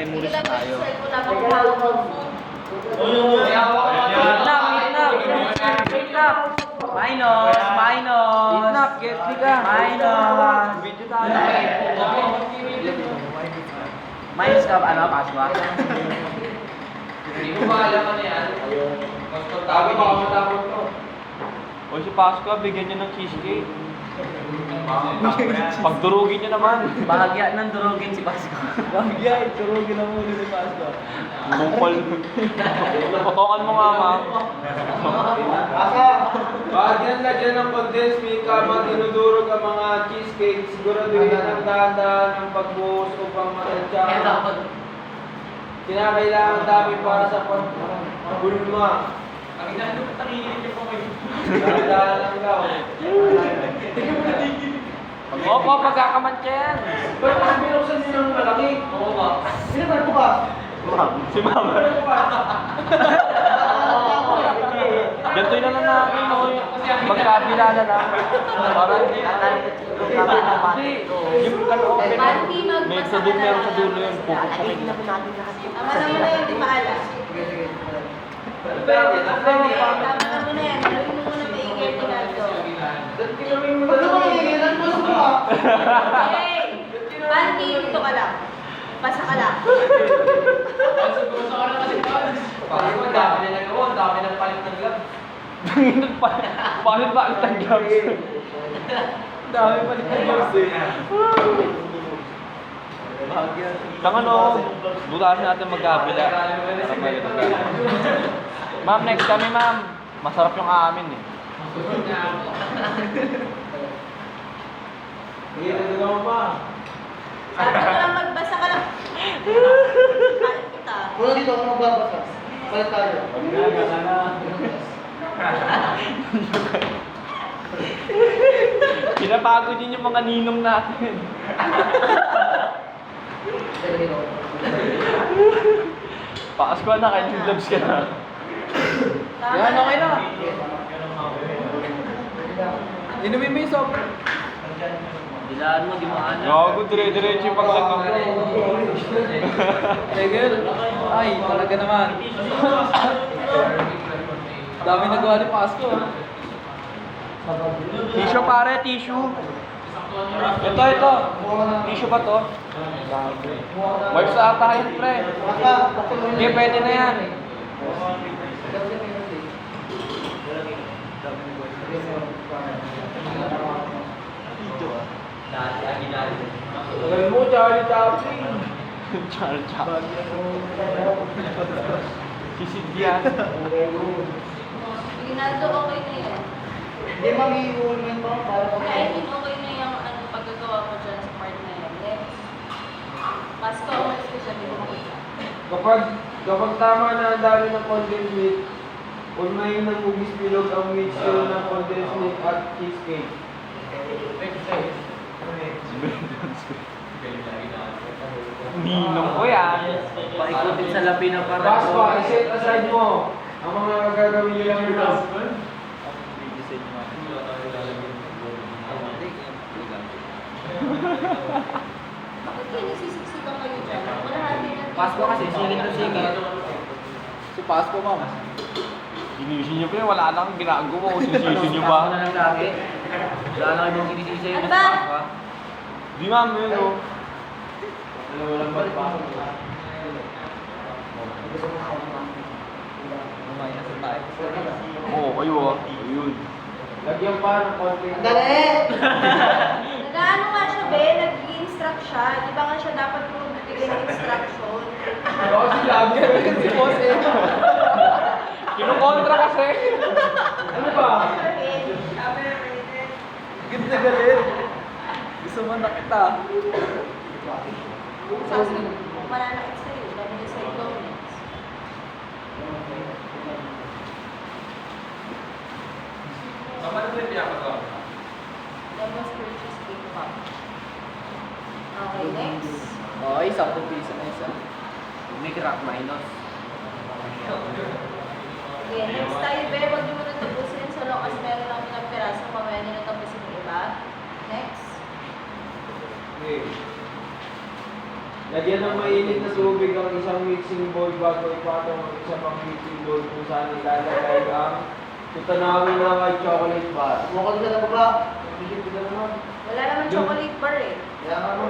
memories tayo. Minus, minus. Lang, get ka. Minus. Video tayo. Minus ka, ano, Paswa? Hindi ko maalam ano yan. Tabi baka matapos to. O si Pasco, bigyan niya ng cheesecake. Pagdurugin niya naman. Bahagya ng durugin si Paswa. Bahagya, iturugin na muli ni Pasco. Bukol. Potokan mo nga, ma'am. Asa, bagyan na dyan ng condensed milk habang tinudurog ang mga cheesecake. Siguraduhin ang dahan-dahan ng pagbuhos upang matansya. Kinakailangan dami para sa pagbulma. Ang inano ko tanginig niyo po kayo. Lang daw. Opo, pagkakamantya yan. Ba't mas binuksan niyo ng malaki? Oo ba? Sinabar ko ba? Si mama. Ganito yun na lang namin. no? Magkabila na lang. Para hindi. Hindi. Yung kan-open. May sa ka dulo, na meron sa dulo yun. Pupukpukin. Tama na muna yun, di maalas. Na ang. Ba't kinawin mo na lang? mo sa Hey! Manti, dito ka lang. Pasa ka lang. Parang ang dami na nagawa, ang dami ng palit ng gloves. Paano ba ang tanggap? Dami pa rin yung news eh. Kang ano, butasin natin magkabila. Para may Ma'am, next kami ma'am. Masarap yung amin eh. Hindi, nagagawa pa. Sabi ko lang magbasa ka lang. Kain kita. Wala dito ako magbabasa. Palit tayo. Pinapagod din yung mga ninong natin. Ko na, kahit yung gloves ka na. Tama Yan, okay na. Inumin mo yung soft. Dilaan mo, di mo ano. Gago, dire-diretso yung pagsagot ko. Tegel. Ay, talaga naman. Dami nagawa ni Pasco. ah. Tissue pare, tissue. Ito, ito. Tissue ba to? Wipes ata yun, pre. Hindi, pwede na yan. Tagal mo, Charlie Chaplin. Char, char. Sisidyan. Ginaldo, okay na yan. Hindi para pag- Kaya din okay na yung ano, paggagawa ko dyan sa part na yan. Next. Pasko, umalis ko siya, hindi ko makita. Kapag, kapag tama na ang dami ng condensed milk, ulmayin ng ugis bilog ang mixture ng condensed milk at cheesecake. Ninong ko yan. Paikutin sa labi ng parang. Pasqua, i-set aside mo ang mga gagawin nyo lang dito. Bakit kayo nagsisiksikan kayo dyan? Wala natin yan. Pasko kasi, singit na singit. Si Pasco, ma'am. Sinisisi nyo pa yun, wala nang ginagawa. Sinisisi nyo ba? Pasko. Wala lang ibang sinisisi Ano ba? Di ma'am, yun o. Kumain na sa tayo. Oo, kayo ah. Ayun. Lagyan pa ng konti. Ang dali! Nag-ano nga siya, be? Nag-instruct siya. Di ba nga siya dapat mo bigay ng instruction? Oo, si Lagi. Si Boss eh. Kinukontra kasi. Ano ba? Git na galit. Gusto mo na kita. Sabi ko, mananakit sa'yo. Dami niya sa'yo comments. Lemon square cheesecake pa. Okay, next. Okay, 10 piso na isa. May crack minus. Okay, next tayo, be. Huwag niyo muna tapusin so long as meron lang ilang piraso. Mamaya niyo na tapusin yung iba. Next. Okay. Lagyan ng mainit na tubig ang isang mixing bowl bago ipatong ang isa pang mixing bowl kung saan ilalagay ang tutanawin na white chocolate bar. Mukha ka na baba. Isip ko na naman. Wala naman chocolate bar eh. Kaya nga mo.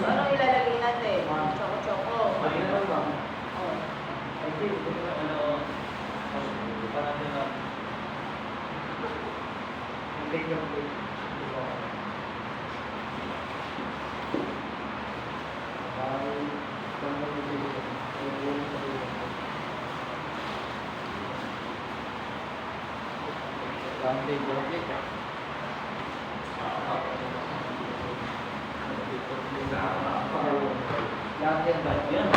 So ano ilalagay natin? Choco-choco. Pati na lang ma'am. Oh. I think. Take yung take. Lahat yan ba? Yan.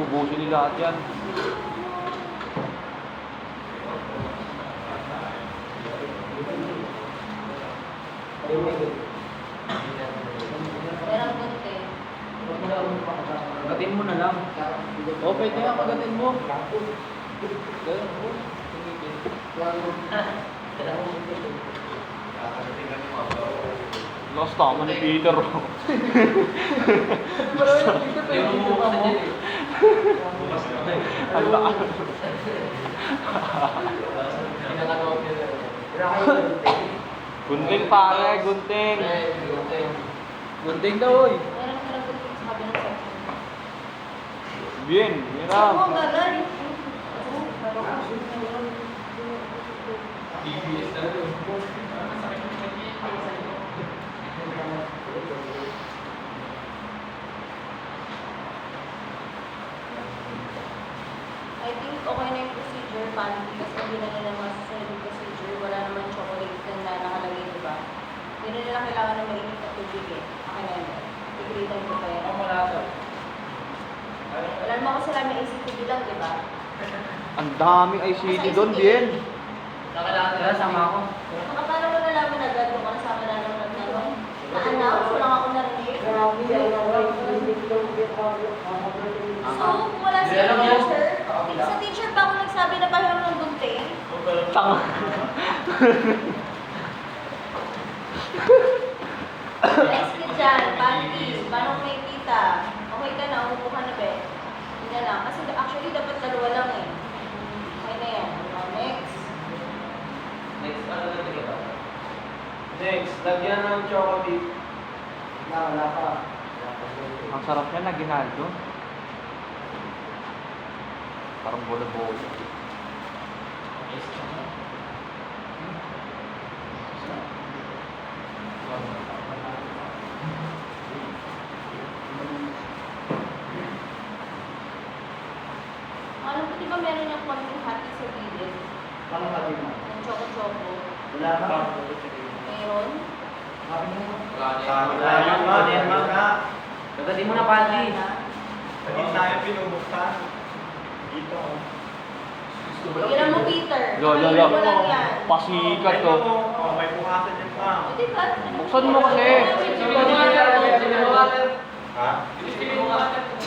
Ubusin nila lahat yan. Merang bunte. Gatin mo na lang. O, pwede nga pagatin mo. Ganun mo. Lost tama ni Peter. Ang laki. Gunting pare, gunting. Gunting daw, oy. Meron ka lang bunte sa kabilang section. Bien, gagal. I think okay na yung procedure, panty, kasi hindi na nila masusunod yung procedure. Wala naman chocolate na nakalagay, di ba? Hindi na nila kailangan ng mainit na tubig eh. Okay na yun. Tigritan ko pa yan. Wala naman kasi sila may ACTV lang, di ba? Ang daming ICD doon, Bien. Tara, sama ako. Baka paano mo nalaman agad kung kasama na naman nagtanong? Na-announce? Wala nga ako narinig. So, wala si teacher, sa teacher pa ako nagsabi na pahiram ng gunting. Tanga. Next ka dyan, panties, manong may tita. Okay ka na, umupo ka na be. Hindi na lang. Kasi actually dapat dalawa lang eh. Okay na yan. Oh, next. Next, ano na ito ba? Next, lagyan ng chocolate. Wala, wala pa. Ang sarap niya na ginaldo. Parang bola-bola. Alam ko, di ba meron yung konting hati sa gilid? Paano ka din ma'am? Yung choco-choco. Wala pa. Gagatin mo na, panty. Wala na. Bigyan mo, Peter. Yo, yo, yo. Pakainin mo lang yan. Pasikat to. O, di ba? Buksan mo kasi.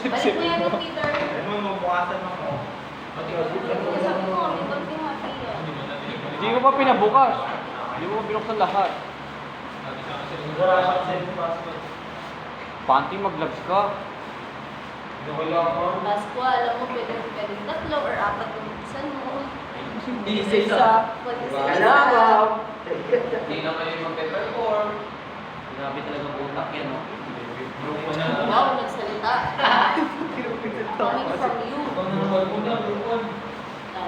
Balik mo yan, Peter. Sabi mo, may konting hati yan. Hindi ko pa pinabukas. Hindi mo pa binuksan lahat. Panty maglags ka. Pasko, alam mo, pwede, pwede tatlo or apat yung buksan mo. Hindi isa. Pwede Wala pa. Hindi na kayo magpe-perform. Grabe talagang utak yan, no? Grupo na. Wow, nagsalita. Coming from you.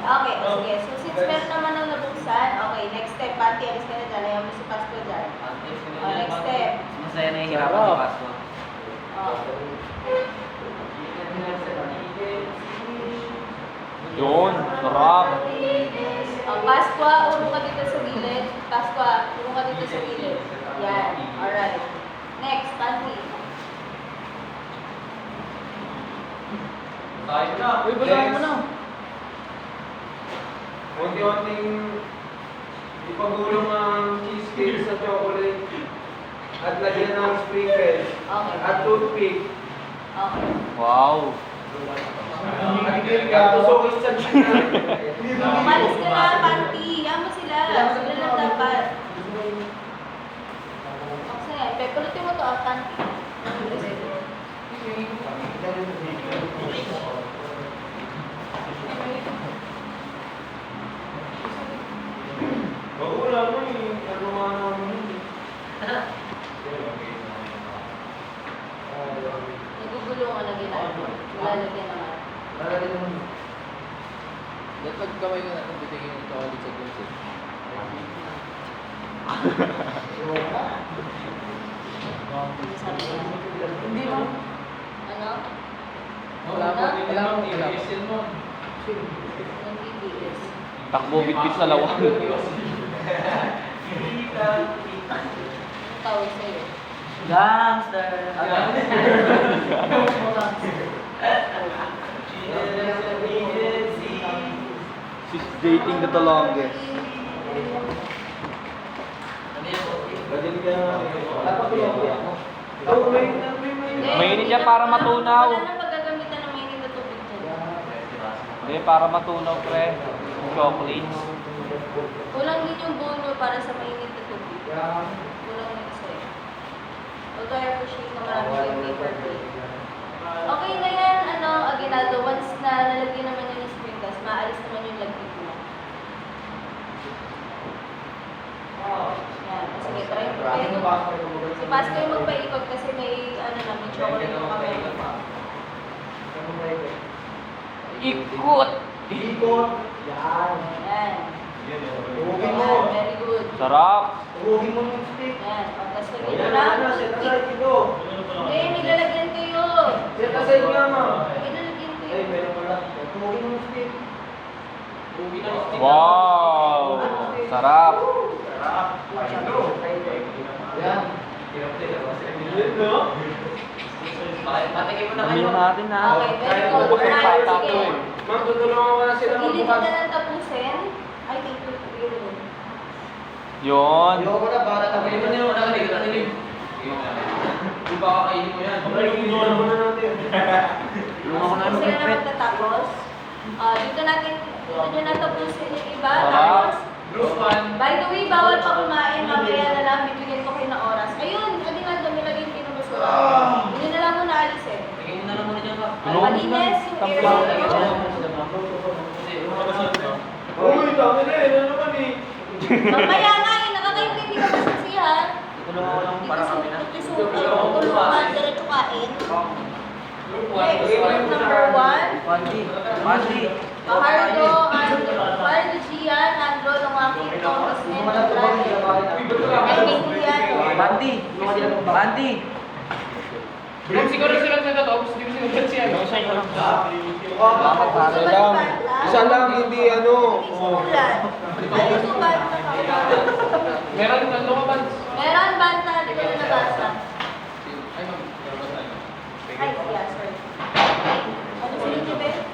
Okay, sige. So, since meron naman ang nabuksan, okay, next step, Pati, alis ka na dyan. Ayaw mo si Pasko dyan. Oh, next step. Masaya na yung hirapan ni Pasko. Oh. Yun, sarap. Oh, Paskwa, urong ka dito sa gilid. Paskwa, urong ka dito sa gilid. Yan. Alright. Next, Pati. Tayo na. Uy, basahin mo na. Unti-unting ipagulong ang cheesecake sa chocolate at lagyan ng sprinkles at toothpick. Wow. Tusukin sa Umalis ka na, panty. Yaman sila. Sila lang dapat. Kasi pepulutin mo to, ah, panty. Wala mo nga naman yun. Nagugulo ka na ginagawa. Lalagyan naman. Dapat kamay ko na kung mo ito ulit sa niya. Hindi mo. Ano? Wala mo. Wala mo. Wala mo. Takbo bitbit sa lawang. Tawag sa'yo. Gangster. She's dating the longest. Ganyan ka. Dapat tumabi ako. Oh, may, may, may. Mainit yan para matunaw. Wala nang paggagamitan ng mainit na tubig dyan. Hindi, para matunaw, pre. Chocolates. Kulang din yung bono para sa mainit na tubig. Kulang na isa eh. Although I appreciate na marami kayong paper plate. Okay na yan, ano, Aguinaldo, once na nalagyan naman yun yung sprinkles, maalis naman yung lagkit mo. Yan, o sige, try mo kayo. Si Pasco yung magpaikot kasi may, ano na, may chocolate yung kami. Ikot! Ikot. Yan. Yan. Tuhugin mo. Yan, very good. Sarap! Tuhugin mo yung stick. Yan, pagkas O, lagyan yan mo na, na. Hindi, may lalagyan kayo. Set aside nga, ma'am. May lalagyan kayo. Ay, meron pala. Tuhugin mo yung stick. Wow! Sarap! Yan. Yun, no? Patigay mo na kayo. natin ha. Okay, very good. Ko. Ma'am, tutulungan ko na sila Hindi ko magbukas. na tapusin. Ay, thank you. Thank you. Yun. Ayoko na, para na Patigay mo na yung nakalig. Nakalig. Di ba kakainin mo yan? Inuwan mo na natin. Tulungan ko na Sila na magtatapos. Ah, dito natin, dito nyo natapusin yung iba. Sarap. Tapos, Bruce one. by the way, bawal pa kumain. Mamaya na lang, bibigyan ko kayo ng oras. Ayun, hindi nga dami lagi yung pinubusura. Hindi na lang muna alis eh. Patigay mo na lang muna dyan ka. Ay, malinis yung area. Uy, dami na eh. Ano naman eh? Mamaya nga eh, nakakaintindi ka ba sa siya? Tulungan ko lang para kami na. Tulungan, diretso kain. Next, group number one. Pandi. Pandi. Mahardo, Mahardo Gian, Andro, Thomas, and Andrade. Ay, to. Pandi. Pandi. Kung siguro sila na tapos, hindi ano. Ano? Meron, ano ka ba? Meron Banta, di ko na nabasa. Ay, ma'am. Ay, yeah, sorry. Ano sila niyo, Ben?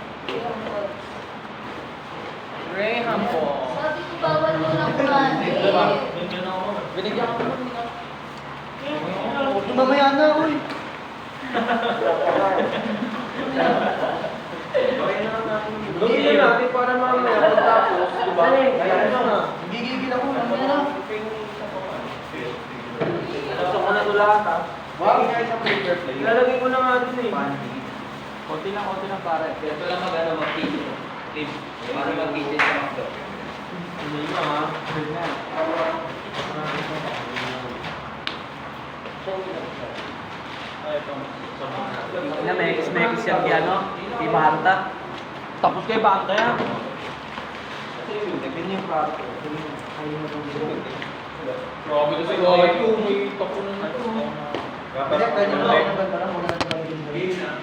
Graham po. Sabi ko bawal mo lang kumain. Binigyan ko naman. Mamaya na, uy. Gawin na natin para mamaya pagtapos, di ba? Ayan na nga. Gigigil ako. Mamaya na. Gusto ko na ito lahat ha. Wag nga isang paper plate. Ilalagay ko na nga dun eh. Konti lang, konti lang pare. Ito lang mag ano mag-kitchen. Tim. Para mag-kitchen sa McDo. Hindi na ha. Na mekis-mekis yung piano. Di banta. Tapos kay Banta yan. Kasi kayo, may tapo na na. Kasi kanya lang, wala na lang, wala na lang.